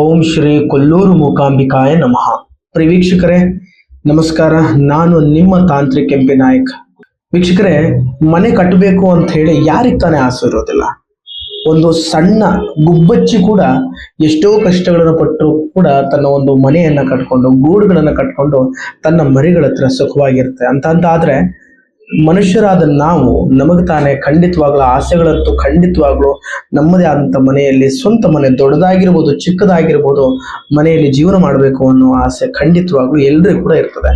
ಓಂ ಶ್ರೀ ಕೊಲ್ಲೂರು ಮೂಕಾಂಬಿಕಾಯ ನಮಃ. ವೀಕ್ಷಕರೇ ನಮಸ್ಕಾರ. ನಾನು ನಿಮ್ಮ ತಾಂತ್ರಿಕ ಎಂಪಿ ನಾಯಕ್. ವೀಕ್ಷಕರೇ, ಮನೆ ಕಟ್ಟಬೇಕು ಅಂತ ಹೇಳಿ ಯಾರಿಗೆ ತಾನೇ ಆಸೆ ಇರೋದಿಲ್ಲ. ಒಂದು ಸಣ್ಣ ಗುಬ್ಬಚ್ಚಿ ಕೂಡ ಎಷ್ಟೋ ಕಷ್ಟಗಳನ್ನು ಪಟ್ಟು ಕೂಡ ತನ್ನ ಒಂದು ಮನೆಯನ್ನ ಕಟ್ಕೊಂಡು, ಗೂಡುಗಳನ್ನ ಕಟ್ಕೊಂಡು ತನ್ನ ಮರಿಗಳ ಹತ್ರ ಸುಖವಾಗಿರುತ್ತೆ. ಅಂತ ಅಂತ ಆದ್ರೆ ಮನುಷ್ಯರಾದ ನಾವು ನಮಗೆ ತಾನೇ ಖಂಡಿತವಾಗ್ಲೂ ಆಸೆಗಳಂತೂ ಖಂಡಿತವಾಗ್ಲೂ ನಮ್ಮದೇ ಆದಂಥ ಮನೆಯಲ್ಲಿ ಸ್ವಂತ ಮನೆ ದೊಡ್ಡದಾಗಿರ್ಬೋದು, ಚಿಕ್ಕದಾಗಿರ್ಬೋದು ಮನೆಯಲ್ಲಿ ಜೀವನ ಮಾಡಬೇಕು ಅನ್ನೋ ಆಸೆ ಖಂಡಿತವಾಗ್ಲೂ ಎಲ್ರಿಗೂ ಕೂಡ ಇರ್ತದೆ.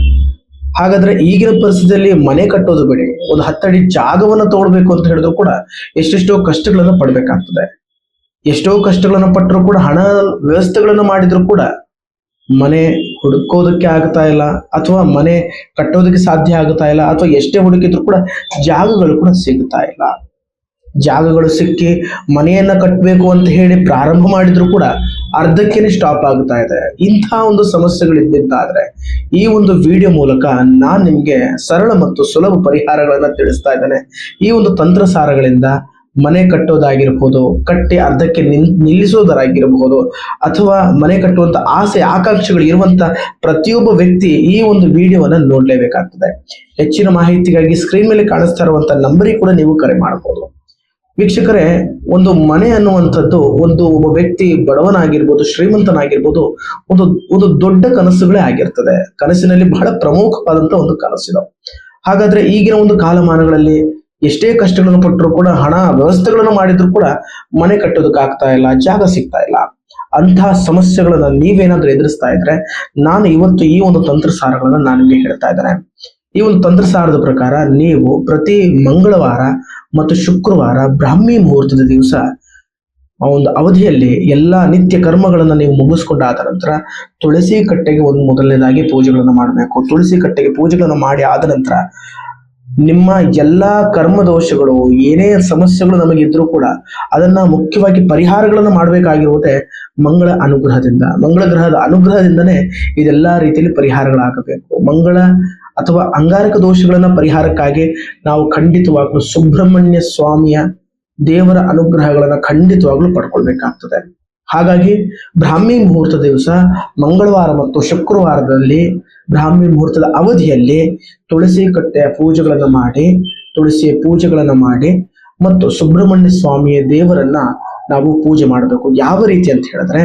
ಹಾಗಾದ್ರೆ ಈಗಿನ ಪರಿಸ್ಥಿತಿಯಲ್ಲಿ ಮನೆ ಕಟ್ಟೋದು ಬಿಡಿ, ಒಂದು ಹತ್ತಡಿ ಜಾಗವನ್ನು ತಗೊಳ್ಬೇಕು ಅಂತ ಹೇಳಿದ್ರು ಕೂಡ ಎಷ್ಟೆಷ್ಟೋ ಕಷ್ಟಗಳನ್ನು ಪಡಬೇಕಾಗ್ತದೆ. ಎಷ್ಟೋ ಕಷ್ಟಗಳನ್ನು ಪಟ್ಟರು ಕೂಡ ಹಣ ವ್ಯವಸ್ಥೆಗಳನ್ನು ಮಾಡಿದ್ರು ಕೂಡ ಮನೆ ಹುಡುಕೋದಕ್ಕೆ ಆಗ್ತಾ ಇಲ್ಲ, ಅಥವಾ ಮನೆ ಕಟ್ಟೋದಕ್ಕೆ ಸಾಧ್ಯ ಆಗ್ತಾ ಇಲ್ಲ, ಅಥವಾ ಎಷ್ಟೇ ಹುಡುಕಿದ್ರು ಕೂಡ ಜಾಗಗಳು ಕೂಡ ಸಿಗ್ತಾ ಇಲ್ಲ. ಜಾಗಗಳು ಸಿಕ್ಕಿ ಮನೆಯನ್ನ ಕಟ್ಟಬೇಕು ಅಂತ ಹೇಳಿ ಪ್ರಾರಂಭ ಮಾಡಿದ್ರು ಕೂಡ ಅರ್ಧಕ್ಕೇನೆ ಸ್ಟಾಪ್ ಆಗ್ತಾ ಇದೆ. ಇಂಥ ಒಂದು ಸಮಸ್ಯೆಗಳು ಇದ್ದಿದ್ದಾದ್ರೆ ಈ ಒಂದು ವಿಡಿಯೋ ಮೂಲಕ ನಾನು ನಿಮಗೆ ಸರಳ ಮತ್ತು ಸುಲಭ ಪರಿಹಾರಗಳನ್ನ ತಿಳಿಸ್ತಾ ಇದ್ದೇನೆ. ಈ ಒಂದು ತಂತ್ರಸಾರಗಳಿಂದ ಮನೆ ಕಟ್ಟೋದಾಗಿರ್ಬೋದು, ಕಟ್ಟಿ ಅರ್ಧಕ್ಕೆ ನಿಲ್ ನಿಲ್ಲಿಸೋದರಾಗಿರಬಹುದು ಅಥವಾ ಮನೆ ಕಟ್ಟುವಂತ ಆಸೆ, ಆಕಾಂಕ್ಷೆಗಳು ಇರುವಂತ ಪ್ರತಿಯೊಬ್ಬ ವ್ಯಕ್ತಿ ಈ ಒಂದು ವಿಡಿಯೋವನ್ನು ನೋಡ್ಲೇಬೇಕಾಗ್ತದೆ. ಹೆಚ್ಚಿನ ಮಾಹಿತಿಗಾಗಿ ಸ್ಕ್ರೀನ್ ಮೇಲೆ ಕಾಣಿಸ್ತಾ ಇರುವಂತ ನಂಬರಿಗೆ ಕೂಡ ನೀವು ಕರೆ ಮಾಡಬಹುದು ವೀಕ್ಷಕರೇ, ಒಂದು ಮನೆ ಅನ್ನುವಂಥದ್ದು ಒಂದು ಒಬ್ಬ ವ್ಯಕ್ತಿ ಬಡವನಾಗಿರ್ಬೋದು, ಶ್ರೀಮಂತನಾಗಿರ್ಬೋದು, ಒಂದು ಒಂದು ದೊಡ್ಡ ಕನಸುಗಳೇ ಆಗಿರ್ತದೆ. ಕನಸಿನಲ್ಲಿ ಬಹಳ ಪ್ರಮುಖವಾದಂತ ಒಂದು ಕನಸಿದು. ಹಾಗಾದ್ರೆ ಈಗಿನ ಒಂದು ಕಾಲಮಾನಗಳಲ್ಲಿ ಎಷ್ಟೇ ಕಷ್ಟಗಳನ್ನು ಪಟ್ಟರು ಕೂಡ, ಹಣ ವ್ಯವಸ್ಥೆಗಳನ್ನು ಮಾಡಿದ್ರು ಕೂಡ ಮನೆ ಕಟ್ಟೋದಕ್ಕೆ ಆಗ್ತಾ ಇಲ್ಲ, ಜಾಗ ಸಿಗ್ತಾ ಇಲ್ಲ. ಅಂತಹ ಸಮಸ್ಯೆಗಳನ್ನ ನೀವೇನಾದ್ರೂ ಎದುರಿಸ್ತಾ ಇದ್ರೆ ನಾನು ಇವತ್ತು ಈ ಒಂದು ತಂತ್ರಸಾರಗಳನ್ನ ನಾನು ನಿಮಗೆ ಹೇಳ್ತಾ ಇದ್ದೇನೆ. ಈ ಒಂದು ತಂತ್ರಸಾರದ ಪ್ರಕಾರ ನೀವು ಪ್ರತಿ ಮಂಗಳವಾರ ಮತ್ತು ಶುಕ್ರವಾರ ಬ್ರಾಹ್ಮಿ ಮುಹೂರ್ತದ ದಿವಸ ಆ ಒಂದು ಅವಧಿಯಲ್ಲಿ ಎಲ್ಲಾ ನಿತ್ಯ ಕರ್ಮಗಳನ್ನ ನೀವು ಮುಗಿಸ್ಕೊಂಡಾದ ನಂತರ ತುಳಸಿ ಕಟ್ಟೆಗೆ ಒಂದು ಮೊದಲನೇದಾಗಿ ಪೂಜೆಗಳನ್ನು ಮಾಡಬೇಕು. ತುಳಸಿ ಕಟ್ಟೆಗೆ ಪೂಜೆಗಳನ್ನು ಮಾಡಿ ಆದ ನಂತರ ನಿಮ್ಮ ಎಲ್ಲಾ ಕರ್ಮ ದೋಷಗಳು ಏನೇ ಸಮಸ್ಯೆಗಳು ನಮಗಿದ್ರು ಕೂಡ ಅದನ್ನ ಮುಖ್ಯವಾಗಿ ಪರಿಹಾರಗಳನ್ನು ಮಾಡಬೇಕಾಗಿರುವುದೇ ಮಂಗಳ ಅನುಗ್ರಹದಿಂದ. ಮಂಗಳ ಗ್ರಹದ ಅನುಗ್ರಹದಿಂದನೇ ಇದೆಲ್ಲಾ ರೀತಿಯಲ್ಲಿ ಪರಿಹಾರಗಳಾಗಬೇಕು ಮಂಗಳ ಅಥವಾ ಅಂಗಾರಕ ದೋಷಗಳನ್ನ ಪರಿಹಾರಕ್ಕಾಗಿ ನಾವು ಖಂಡಿತವಾಗ್ಲೂ ಸುಬ್ರಹ್ಮಣ್ಯ ಸ್ವಾಮಿಯ ದೇವರ ಅನುಗ್ರಹಗಳನ್ನ ಖಂಡಿತವಾಗ್ಲೂ ಪಡ್ಕೊಳ್ಬೇಕಾಗ್ತದೆ. ಹಾಗಾಗಿ ಬ್ರಾಹ್ಮಿ ಮುಹೂರ್ತ ದಿವಸ ಮಂಗಳವಾರ ಮತ್ತು ಶುಕ್ರವಾರದಲ್ಲಿ ಬ್ರಾಹ್ಮಿ ಮುಹೂರ್ತದ ಅವಧಿಯಲ್ಲಿ ತುಳಸಿ ಕಟ್ಟೆಯ ಪೂಜೆಗಳನ್ನು ಮಾಡಿ, ತುಳಸಿ ಪೂಜೆಗಳನ್ನು ಮಾಡಿ ಮತ್ತು ಸುಬ್ರಹ್ಮಣ್ಯ ಸ್ವಾಮಿಯ ದೇವರನ್ನ ನಾವು ಪೂಜೆ ಮಾಡಬೇಕು. ಯಾವ ರೀತಿ ಅಂತ ಹೇಳಿದ್ರೆ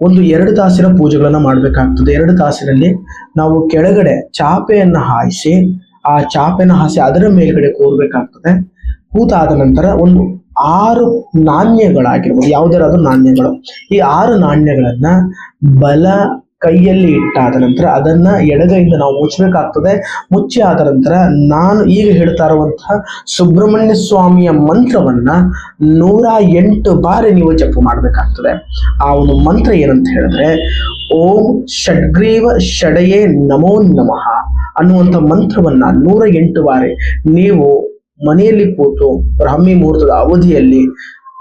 ಒಂದು ಎರಡು ತಾಸಿನ ಪೂಜೆಗಳನ್ನ ಮಾಡಬೇಕಾಗ್ತದೆ. ಎರಡು ತಾಸಿನಲ್ಲಿ ನಾವು ಕೆಳಗಡೆ ಚಾಪೆಯನ್ನ ಹಾಯಿಸಿ, ಆ ಚಾಪೆನ ಹಾಸಿ ಅದರ ಮೇಲ್ಗಡೆ ಕೂರ್ಬೇಕಾಗ್ತದೆ. ಕೂತಾದ ನಂತರ ಒಂದು ಆರು ನಾಣ್ಯಗಳಾಗಿರ್ಬೋದು. ಯಾವುದಾದ್ರು ನಾಣ್ಯಗಳು. ಈ ಆರು ನಾಣ್ಯಗಳನ್ನ ಬಲ ಕೈಯಲ್ಲಿ ಇಟ್ಟಾದ ನಂತರ ಅದನ್ನ ಎಡಗೈಯಿಂದ ನಾವು ಮುಚ್ಚಬೇಕಾಗ್ತದೆ. ಮುಚ್ಚಿ ಆದ ನಂತರ ನಾನು ಈಗ ಹೇಳ್ತಾ ಇರುವಂತಹ ಸುಬ್ರಹ್ಮಣ್ಯ ಸ್ವಾಮಿಯ ಮಂತ್ರವನ್ನ ನೂರ ಎಂಟು ಬಾರಿ ನೀವು ಜಪ ಮಾಡಬೇಕಾಗ್ತದೆ. ಆ ಒಂದು ಮಂತ್ರ ಏನಂತ ಹೇಳಿದ್ರೆ, ಓಂ ಷಡ್ಗ್ರೀವ ಷಡಯೇ ನಮೋ ನಮಃ ಅನ್ನುವಂಥ ಮಂತ್ರವನ್ನ ನೂರ ಎಂಟು ಬಾರಿ ನೀವು ಮನೆಯಲ್ಲಿ ಕೂತು ಬ್ರಾಹ್ಮಿ ಮುಹೂರ್ತದ ಅವಧಿಯಲ್ಲಿ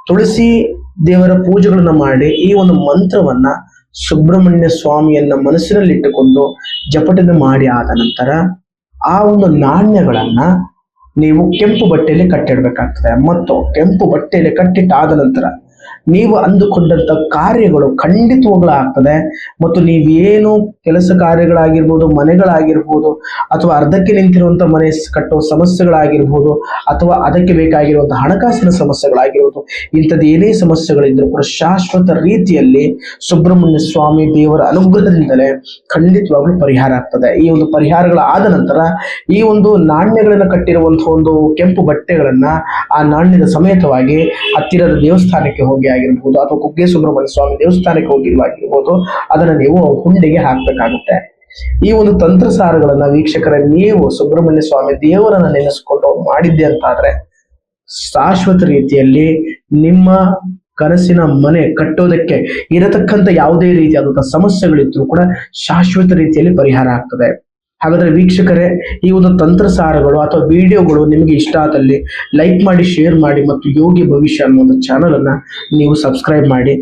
ತುಳಸಿ ದೇವರ ಪೂಜೆಗಳನ್ನು ಮಾಡಿ ಈ ಒಂದು ಮಂತ್ರವನ್ನ ಸುಬ್ರಹ್ಮಣ್ಯ ಸ್ವಾಮಿಯನ್ನ ಮನಸ್ಸಿನಲ್ಲಿಟ್ಟುಕೊಂಡು ಜಪಟನೆ ಮಾಡಿ ಆದ ನಂತರ ಆ ಒಂದು ನಾಣ್ಯಗಳನ್ನ ನೀವು ಕೆಂಪು ಬಟ್ಟೆಯಲ್ಲಿ ಕಟ್ಟಿಡ್ಬೇಕಾಗ್ತದೆ. ಮತ್ತು ಕೆಂಪು ಬಟ್ಟೆಯಲ್ಲಿ ಕಟ್ಟಿಟ್ಟಾದ ನಂತರ ನೀವು ಅಂದುಕೊಂಡಂತ ಕಾರ್ಯಗಳು ಖಂಡಿತವಾಗ್ಲೂ ಆಗ್ತದೆ ಮತ್ತು ನೀವೇನು ಕೆಲಸ ಕಾರ್ಯಗಳಾಗಿರ್ಬೋದು, ಮನೆಗಳಾಗಿರ್ಬೋದು, ಅಥವಾ ಅರ್ಧಕ್ಕೆ ನಿಂತಿರುವಂತ ಮನೆ ಕಟ್ಟೋ ಸಮಸ್ಯೆಗಳಾಗಿರ್ಬೋದು, ಅಥವಾ ಅದಕ್ಕೆ ಬೇಕಾಗಿರುವಂತಹ ಹಣಕಾಸಿನ ಸಮಸ್ಯೆಗಳಾಗಿರ್ಬೋದು, ಇಂಥದ್ದು ಏನೇ ಸಮಸ್ಯೆಗಳಿದ್ದರೂ ಕೂಡ ಶಾಶ್ವತ ರೀತಿಯಲ್ಲಿ ಸುಬ್ರಹ್ಮಣ್ಯ ಸ್ವಾಮಿ ದೇವರ ಅನುಗ್ರಹದಿಂದಲೇ ಖಂಡಿತವಾಗ್ಲೂ ಪರಿಹಾರ ಆಗ್ತದೆ. ಈ ಒಂದು ಪರಿಹಾರಗಳ ಆದ ನಂತರ ಈ ಒಂದು ನಾಣ್ಯಗಳನ್ನ ಕಟ್ಟಿರುವಂತಹ ಒಂದು ಕೆಂಪು ಬಟ್ಟೆಗಳನ್ನ ಆ ನಾಣ್ಯದ ಸಮೇತವಾಗಿ ಹತ್ತಿರದ ದೇವಸ್ಥಾನಕ್ಕೆ ಆಗಿರ್ಬೋದು ಅಥವಾ ಕುಗ್ಗೆ ಸುಬ್ರಹ್ಮಣ್ಯ ಸ್ವಾಮಿ ದೇವಸ್ಥಾನಕ್ಕೆ ಹೋಗಿರುವಾಗಿರ್ಬೋದು ಅದನ್ನ ನೀವು ಹುಂಡಿಗೆ ಹಾಕ್ಬೇಕಾಗುತ್ತೆ. ಈ ಒಂದು ತಂತ್ರಸಾರಗಳನ್ನ ವೀಕ್ಷಕರ, ನೀವು ಸುಬ್ರಹ್ಮಣ್ಯ ಸ್ವಾಮಿ ದೇವರನ್ನ ನೆನೆಸ್ಕೊಂಡು ಮಾಡಿದ್ದೆ ಅಂತಾದ್ರೆ, ಶಾಶ್ವತ ರೀತಿಯಲ್ಲಿ ನಿಮ್ಮ ಕನಸಿನ ಮನೆ ಕಟ್ಟೋದಕ್ಕೆ ಇರತಕ್ಕಂತ ಯಾವುದೇ ರೀತಿಯಾದಂತಹ ಸಮಸ್ಯೆಗಳಿದ್ರು ಕೂಡ ಶಾಶ್ವತ ರೀತಿಯಲ್ಲಿ ಪರಿಹಾರ ಆಗ್ತದೆ. ಹಾಗಾದ್ರೆ ವೀಕ್ಷಕರೇ, ಈ ಒಂದು ತಂತ್ರಸಾರಗಳು ಅಥವಾ ವಿಡಿಯೋಗಳು ನಿಮಗೆ ಇಷ್ಟ ಆದಲ್ಲಿ ಲೈಕ್ ಮಾಡಿ ಶೇರ್ ಮಾಡಿ ಮತ್ತು ಯೋಗಿ ಭವಿಷ್ಯ ಅನ್ನೋ ಒಂದು ಚಾನಲ್ ಅನ್ನ ನೀವು ಸಬ್ಸ್ಕ್ರೈಬ್ ಮಾಡಿ.